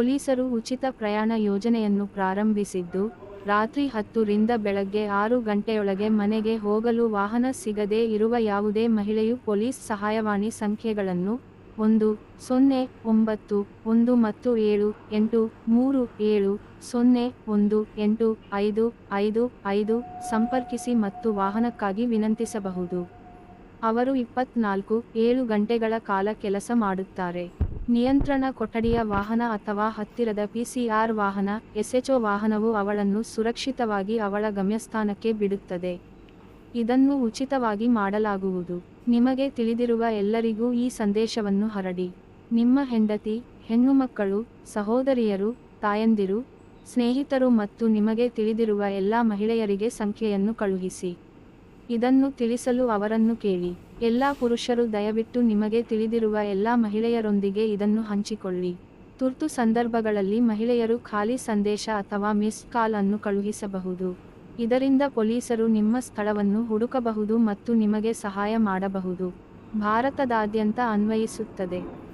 ಪೊಲೀಸರು ಉಚಿತ ಪ್ರಯಾಣ ಯೋಜನೆಯನ್ನು ಪ್ರಾರಂಭಿಸಿದ್ದು, ರಾತ್ರಿ ಹತ್ತು ರಿಂದ ಬೆಳಗ್ಗೆ ಆರು ಗಂಟೆಯೊಳಗೆ ಮನೆಗೆ ಹೋಗಲು ವಾಹನ ಸಿಗದೇ ಇರುವ ಯಾವುದೇ ಮಹಿಳೆಯು ಪೊಲೀಸ್ ಸಹಾಯವಾಣಿ ಸಂಖ್ಯೆಗಳನ್ನು ಒಂದು, ಸೊನ್ನೆ, ಒಂಬತ್ತು, ಒಂದು ಮತ್ತು ಏಳು, ಎಂಟು, ಮೂರು, ಏಳು, ಸೊನ್ನೆ, ಒಂದು, ಎಂಟು, ಐದು ಐದು ಐದು ಸಂಪರ್ಕಿಸಿ ಮತ್ತು ವಾಹನಕ್ಕಾಗಿ ವಿನಂತಿಸಬಹುದು. ಅವರು ಇಪ್ಪತ್ನಾಲ್ಕು, ಏಳು ಗಂಟೆಗಳ ಕಾಲ ಕೆಲಸ ಮಾಡುತ್ತಾರೆ. ನಿಯಂತ್ರಣ ಕೊಠಡಿಯ ವಾಹನ ಅಥವಾ ಹತ್ತಿರದ ಪಿಸಿಆರ್ ವಾಹನ ಎಸ್ಎಚ್ಒ ವಾಹನವು ಅವಳನ್ನು ಸುರಕ್ಷಿತವಾಗಿ ಅವಳ ಗಮ್ಯಸ್ಥಾನಕ್ಕೆ ಬಿಡುತ್ತದೆ. ಇದನ್ನು ಉಚಿತವಾಗಿ ಮಾಡಲಾಗುವುದು. ನಿಮಗೆ ತಿಳಿದಿರುವ ಎಲ್ಲರಿಗೂ ಈ ಸಂದೇಶವನ್ನು ಹರಡಿ. ನಿಮ್ಮ ಹೆಂಡತಿ, ಹೆಣ್ಣುಮಕ್ಕಳು, ಸಹೋದರಿಯರು, ತಾಯಂದಿರು, ಸ್ನೇಹಿತರು ಮತ್ತು ನಿಮಗೆ ತಿಳಿದಿರುವ ಎಲ್ಲ ಮಹಿಳೆಯರಿಗೆ ಸಂಖ್ಯೆಯನ್ನು ಕಳುಹಿಸಿ. ಇದನ್ನು ತಿಳಿಸಲು ಅವರನ್ನು ಕೇಳಿ, ಎಲ್ಲ ಪುರುಷರು ದಯವಿಟ್ಟು ನಿಮಗೆ ತಿಳಿದಿರುವ ಎಲ್ಲ ಮಹಿಳೆಯರೊಂದಿಗೆ ಇದನ್ನು ಹಂಚಿಕೊಳ್ಳಿ. ತುರ್ತು ಸಂದರ್ಭಗಳಲ್ಲಿ ಮಹಿಳೆಯರು ಖಾಲಿ ಸಂದೇಶ ಅಥವಾ ಮಿಸ್ ಕಾಲ್ ಅನ್ನು ಕಳುಹಿಸಬಹುದು. ಇದರಿಂದ ಪೊಲೀಸರು ನಿಮ್ಮ ಸ್ಥಳವನ್ನು ಹುಡುಕಬಹುದು ಮತ್ತು ನಿಮಗೆ ಸಹಾಯ ಮಾಡಬಹುದು. ಭಾರತದಾದ್ಯಂತ ಅನ್ವಯಿಸುತ್ತದೆ.